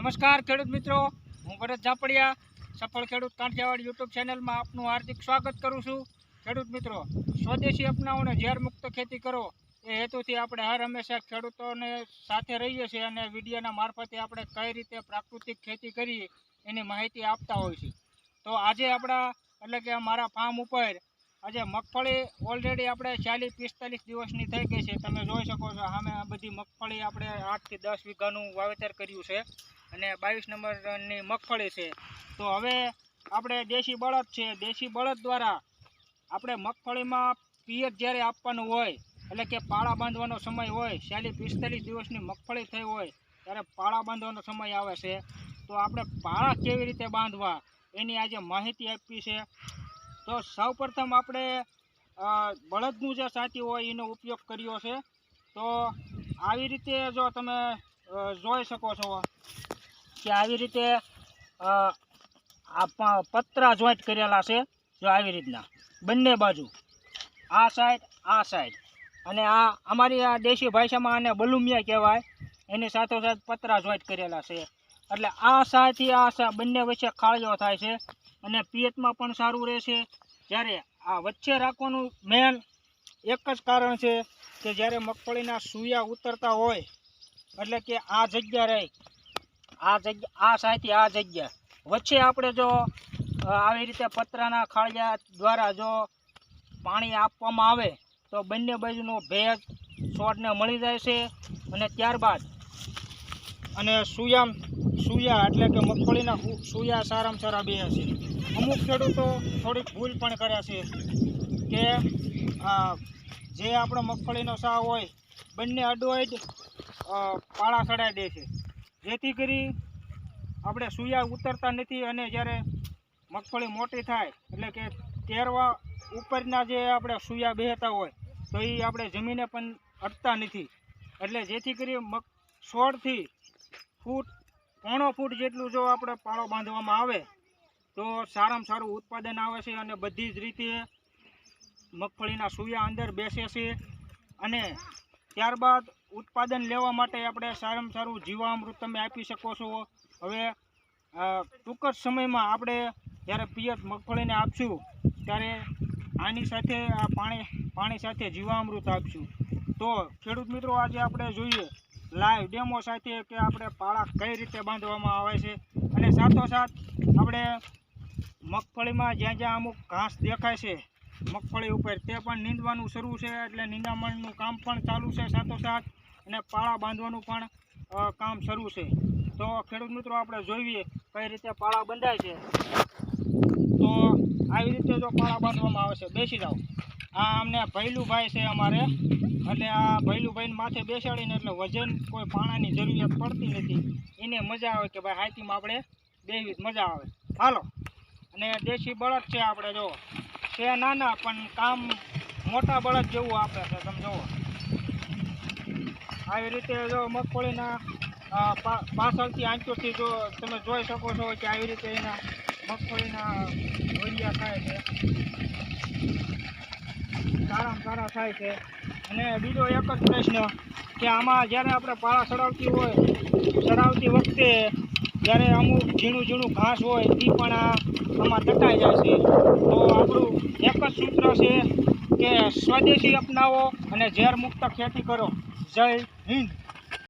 નમસ્કાર ખેડૂત મિત્રો, હું ભરત ઝાપડિયા, સફળ ખેડૂત કાંઠિયાવાડ યુટ્યુબ ચેનલમાં આપનું હાર્દિક સ્વાગત કરું છું. ખેડૂત મિત્રો, સ્વદેશી અપનાવો અને ઝેર મુક્ત ખેતી કરો. એ હેતુથી આપણે હર હંમેશા ખેડૂતોને સાથે રહીએ છીએ અને વિડીયોના મારફતે આપણે કઈ રીતે પ્રાકૃતિક ખેતી કરીએ એની માહિતી આપતા હોય છે. તો આજે આપણા, એટલે કે મારા ફાર્મ ઉપર, આજે મગફળી ઓલરેડી આપણે ચાલીસ પિસ્તાલીસ દિવસની થઈ ગઈ છે. તમે જોઈ શકો છો, સામે આ બધી મગફળી આપણે આઠથી દસ વીઘાનું વાવેતર કર્યું છે. અને બાવીસ નંબરની મગફળી છે. તો હવે આપણે દેશી બળદ છે. દેશી બળદ દ્વારા આપણે મગફળીમાં પિયત જ્યારે આપવાનું હોય, એટલે કે પાળા બાંધવાનો સમય હોય ચાલીસ પિસ્તાલીસ દિવસની મગફળી થઈ હોય, ત્યારે પાળા બાંધવાનો સમય આવે છે. તો આપણે પાળા કેવી રીતે બાંધવા, એની આજે માહિતી આપી છે. તો સૌપ્રથમ આપણે બળદનું જે સાથી હોય એનો ઉપયોગ કર્યો છે. તો આવી રીતે જો તમે જોઈ શકો છો. કે આવી રીતે આ પતરા જોઈન્ટ કરેલા છે, જો આવી રીતના. બંને બાજુ. આ સાઈડ આ સાઈડ. અને આ અમારી આ દેશી ભાષામાં આને બલુમિયા કહેવાય. એની સાથોસાથ પતરા જોઈન્ટ કરેલા છે. એટલે આ સાથી આ સા, બંને વચ્ચે ખાળીઓ થાય છે. અને પિયતમાં પણ સારું રહેશે જ્યારે આ વચ્ચે રાખવાનું મેન એક જ કારણ છે કે જ્યારે મગફળીના સૂયા ઉતરતા હોય, એટલે કે આ જગ્યા રહી આ જગ્યા આ સાથી આ જગ્યા. વચ્ચે આપણે જો આવી રીતે પતરાના ખાળિયા દ્વારા જો પાણી આપવામાં આવે, તો બંને બાજુનો ભેજ છોડને મળી જાય છે અને ત્યારબાદ અને સુયામ સુયા એટલે કે મગફળીના સુયા સારામાં સારા બે છે અમુક ખેડૂતો થોડીક ભૂલ પણ કરે છે કે જે આપણો મગફળીનો સાવ હોય, બંને અડોઅડ જ પાળા ચડાવી દે છે. જેથી કરી આપણે સુયા ઉતરતા નથી અને જ્યારે મગફળી મોટી થાય, એટલે કે તેરવા ઉપરના જે આપણે સુયા બેહતા હોય, તો એ આપણે જમીને પણ અટતા નથી. એટલે જેથી કરી મગ સોળથી ફૂટ, પોણો ફૂટ જેટલું જો આપણે પાળો બાંધવામાં આવે, તો સારામાં સારું ઉત્પાદન આવે છે અને બધી જ રીતે મગફળીના સૂયા અંદર બેસે છે અને ત્યારબાદ ઉત્પાદન લેવા માટે આપણે સારામાં સારું જીવામૃત તમે આપી શકો છો. હવે ટૂંક જ સમયમાં આપણે જ્યારે પિયત મગફળીને આપશું, ત્યારે આની સાથે આ પાણી પાણી સાથે જીવામૃત આપશું. તો, ખેડૂત મિત્રો, આજે આપણે જોઈએ લાઈવ ડેમો સાથે કે આપણે પાળા કઈ રીતે બાંધવામાં આવે છે. અને સાથોસાથ આપણે મગફળીમાં જ્યાં જ્યાં અમુક ઘાસ દેખાય છે મગફળી ઉપર. તે પણ નીંદવાનું શરૂ છે એટલે નિંદામણનું કામ પણ ચાલુ છે સાથોસાથ. અને પાળા બાંધવાનું પણ કામ શરૂ છે. તો ખેડૂત મિત્રો, આપણે જોઈએ કઈ રીતે પાળા બંધાય છે. તો આવી રીતે જો પાળા બાંધવામાં આવે છે. બેસી જાઓ. આ અમને ભૈલુભાઈ છે અમારે. એટલે આ ભૈલુભાઈને માથે બેસાડીને એટલે વજન કોઈ પાણાની જરૂરિયાત પડતી નથી. એને મજા આવે કે ભાઈ હાથીમાં આપણે બેવી મજા આવે. હાલો. અને દેશી બળદ છે આપણે જો. છે નાના, પણ કામ મોટા બળદ જેવું આપે છે, તમે જુઓ. આવી રીતે જો મગફળીના પાછળથી આંચોથી જો તમે જોઈ શકો છો કે આવી રીતે એના મગફળીના ભજીયા થાય છે. સારામાં સારા થાય છે. અને બીજો એક જ પ્રશ્ન કે આમાં જ્યારે આપણે પાળા ચડાવતી હોય, ચડાવતી વખતે જ્યારે અમુક ઝીણું ઝીણું ઘાસ હોય એ પણ આ આમાં દટાઈ જાય છે. તો આપણું એક જ સૂત્ર છે કે સ્વદેશી અપનાવો અને ઝેર મુક્ત ખેતી કરો. જય હિન્દ.